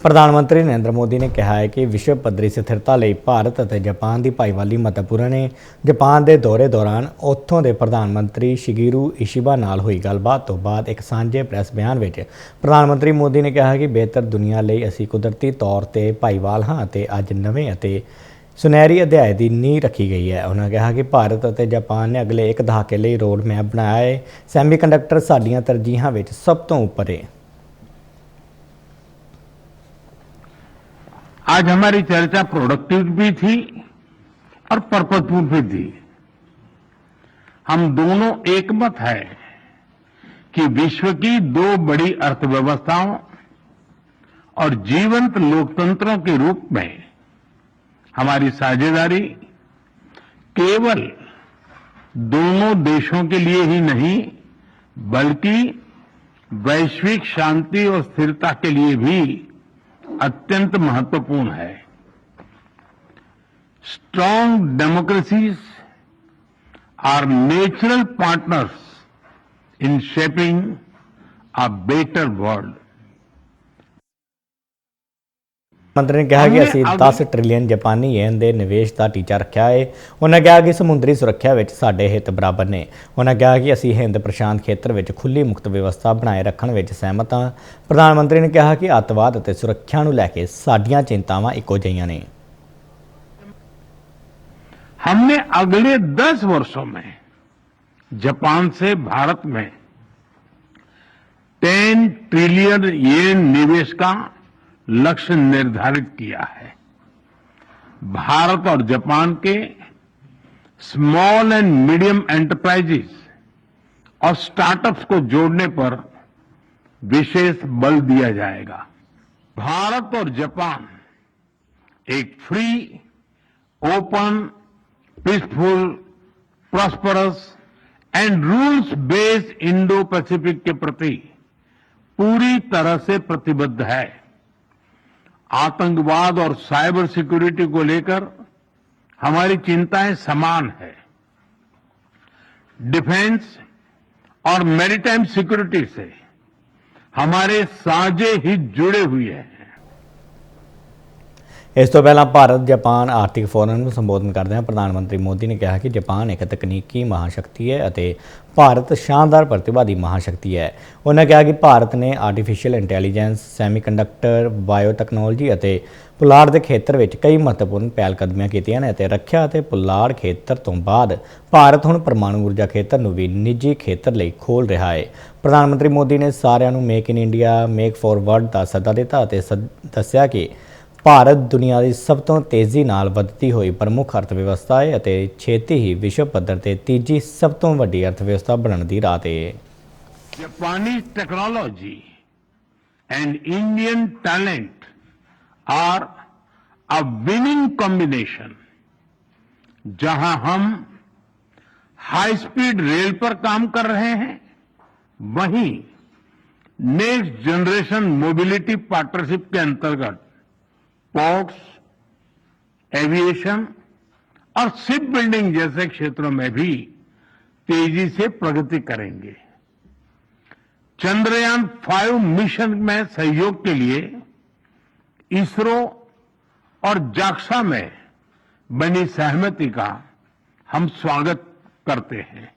ਪ੍ਰਧਾਨ ਮੰਤਰੀ ਨਰਿੰਦਰ ਮੋਦੀ ਨੇ ਕਿਹਾ ਹੈ ਕਿ ਵਿਸ਼ਵ ਪੱਧਰੀ ਸਥਿਰਤਾ ਲਈ ਭਾਰਤ ਅਤੇ ਜਾਪਾਨ ਦੀ ਭਾਈਵਾਲੀ ਮਹੱਤਵਪੂਰਨ ਹੈ। ਜਾਪਾਨ ਦੇ ਦੌਰੇ ਦੌਰਾਨ ਉੱਥੋਂ ਦੇ ਪ੍ਰਧਾਨ ਮੰਤਰੀ ਸ਼ਿਗੀਰੂ ਇਸ਼ਿਬਾ ਨਾਲ ਹੋਈ ਗੱਲਬਾਤ ਤੋਂ ਬਾਅਦ ਇੱਕ ਸਾਂਝੇ ਪ੍ਰੈਸ ਬਿਆਨ ਵਿੱਚ ਪ੍ਰਧਾਨ ਮੰਤਰੀ ਮੋਦੀ ਨੇ ਕਿਹਾ ਕਿ ਬਿਹਤਰ ਦੁਨੀਆ ਲਈ ਅਸੀਂ ਕੁਦਰਤੀ ਤੌਰ ਤੇ ਭਾਈਵਾਲ ਹਾਂ ਅਤੇ ਅੱਜ ਨਵੇਂ ਅਤੇ ਸੁਨਹਿਰੀ ਅਧਿਆਇ ਦੀ ਨੀਂਹ ਰੱਖੀ ਗਈ ਹੈ। ਉਹਨਾਂ ਕਿਹਾ ਕਿ ਭਾਰਤ ਅਤੇ ਜਾਪਾਨ ਨੇ ਅਗਲੇ ਇੱਕ ਦਹਾਕੇ ਲਈ ਰੋਡ ਮੈਪ ਬਣਾਇਆ ਹੈ। ਸੈਮੀਕੰਡਕਟਰ ਸਾਡੀਆਂ ਤਰਜੀਹਾਂ ਵਿੱਚ ਸਭ ਤੋਂ ਉੱਪਰ ਹੈ। आज हमारी चर्चा प्रोडक्टिव भी थी और पर्पजफुल भी थी। हम दोनों एकमत है कि विश्व की दो बड़ी अर्थव्यवस्थाओं और जीवंत लोकतंत्रों के रूप में हमारी साझेदारी केवल दोनों देशों के लिए ही नहीं, बल्कि वैश्विक शांति और स्थिरता के लिए भी अत्यंत महत्वपूर्ण है। Strong democracies are natural partners in shaping a better world ਮੰਤਰੀ ਨੇ ਕਿਹਾ ਕਿ हमने ਅਸੀਂ अगले- 10 ਟ੍ਰਿਲੀਅਨ ਜਾਪਾਨੀ ਯੇਨ ਦੇ ਨਿਵੇਸ਼ ਦਾ ਟੀਚਾ ਰੱਖਿਆ ਹੈ ਉਹਨਾਂ ਕਿਹਾ ਕਿ ਸਮੁੰਦਰੀ ਸੁਰੱਖਿਆ ਵਿੱਚ ਸਾਡੇ ਹਿੱਤ ਬਰਾਬਰ ਨੇ ਉਹਨਾਂ ਕਿਹਾ ਕਿ ਅਸੀਂ ਹਿੰਦ ਪ੍ਰਸ਼ਾਂਤ ਖੇਤਰ ਵਿੱਚ ਖੁੱਲੀ ਮੁਕਤ ਵਿਵਸਥਾ ਬਣਾਏ ਰੱਖਣ ਵਿੱਚ ਸਹਿਮਤ ਹਾਂ ਪ੍ਰਧਾਨ ਮੰਤਰੀ ਨੇ ਕਿਹਾ ਕਿ ਅੱਤਵਾਦ ਅਤੇ ਸੁਰੱਖਿਆ ਨੂੰ ਲੈ ਕੇ ਸਾਡੀਆਂ ਚਿੰਤਾਵਾਂ ਇੱਕੋ ਜਿਹੀਆਂ ਨੇ हमने अगले दस वर्षों में जापान से भारत में 10 ट्रिलियन येन निवेश का लक्ष्य निर्धारित किया है। भारत और जापान के स्मॉल एंड मीडियम एंटरप्राइजेस और स्टार्टअप्स को जोड़ने पर विशेष बल दिया जाएगा। भारत और जापान एक free open peaceful prosperous and rules based Indo Pacific के प्रति पूरी तरह से प्रतिबद्ध है। आतंकवाद और साइबर सिक्योरिटी को लेकर हमारी चिंताएँ समान है। डिफेंस और मैरीटाइम सिक्योरिटी से हमारे साझे हित जुड़े हुए हैं। ਇਸ ਤੋਂ ਪਹਿਲਾਂ ਭਾਰਤ, ਜਾਪਾਨ ਆਰਥਿਕ ਫੋਰਮ ਨੂੰ ਸੰਬੋਧਨ ਕਰਦਿਆਂ ਪ੍ਰਧਾਨ ਮੰਤਰੀ ਮੋਦੀ ਨੇ ਕਿਹਾ ਕਿ ਜਾਪਾਨ ਇੱਕ ਤਕਨੀਕੀ ਮਹਾਸ਼ਕਤੀ ਹੈ ਅਤੇ ਭਾਰਤ ਸ਼ਾਨਦਾਰ ਪ੍ਰਤਿਭਾ ਦੀ ਮਹਾਸ਼ਕਤੀ ਹੈ। ਉਹਨਾਂ ਕਿਹਾ ਕਿ ਭਾਰਤ ਨੇ ਆਰਟੀਫੀਸ਼ੀਅਲ ਇੰਟੈਲੀਜੈਂਸ ਸੈਮੀਕੰਡਕਟਰ ਬਾਇਓਟੈਕਨੋਲੋਜੀ ਅਤੇ ਪੁਲਾੜ ਦੇ ਖੇਤਰ ਵਿੱਚ ਕਈ ਮਹੱਤਵਪੂਰਨ ਪਹਿਲਕਦਮੀਆਂ ਕੀਤੀਆਂ ਨੇ ਅਤੇ ਰੱਖਿਆ ਅਤੇ ਪੁਲਾੜ ਖੇਤਰ ਤੋਂ ਬਾਅਦ ਭਾਰਤ ਹੁਣ ਪਰਮਾਣੂ ਊਰਜਾ ਖੇਤਰ ਨੂੰ ਵੀ ਨਿੱਜੀ ਖੇਤਰ ਲਈ ਖੋਲ ਰਿਹਾ ਹੈ। ਪ੍ਰਧਾਨ ਮੰਤਰੀ ਮੋਦੀ ਨੇ ਸਾਰਿਆਂ ਨੂੰ make in India make for world ਦਾ ਸੱਦਾ ਦਿੱਤਾ ਅਤੇ ਸਦ- ਦੱਸਿਆ ਕਿ ਭਾਰਤ ਦੁਨੀਆ ਦੀ ਸਭ ਤੋਂ ਤੇਜ਼ੀ ਨਾਲ ਵੱਧਦੀ ਹੋਈ ਪ੍ਰਮੁੱਖ ਅਰਥਵਿਵਸਥਾ ਹੈ ਅਤੇ ਛੇਤੀ ਹੀ ਵਿਸ਼ਵ ਪੱਧਰ ਤੇ ਤੀਜੀ ਸਭ ਤੋਂ ਵੱਡੀ ਅਰਥਵਿਵਸਥਾ ਬਣਨ ਦੀ ਰਾਹ ਤੇ ਹੈ Japanese technology and Indian talent are a winning combination जहां हम हाई स्पीड रेल पर काम कर रहे हैं वहीं नेक्स्ट जनरेशन मोबिलिटी पार्टनरशिप के अंतर्गत पोर्ट्स एविएशन और शिप बिल्डिंग जैसे क्षेत्रों में भी तेज़ी से प्रगति करेंगे। चंद्रयान फाइव मिशन में सहयोग के लिए इसरो और जाक्सा में बनी सहमति का हम स्वागत करते हैं।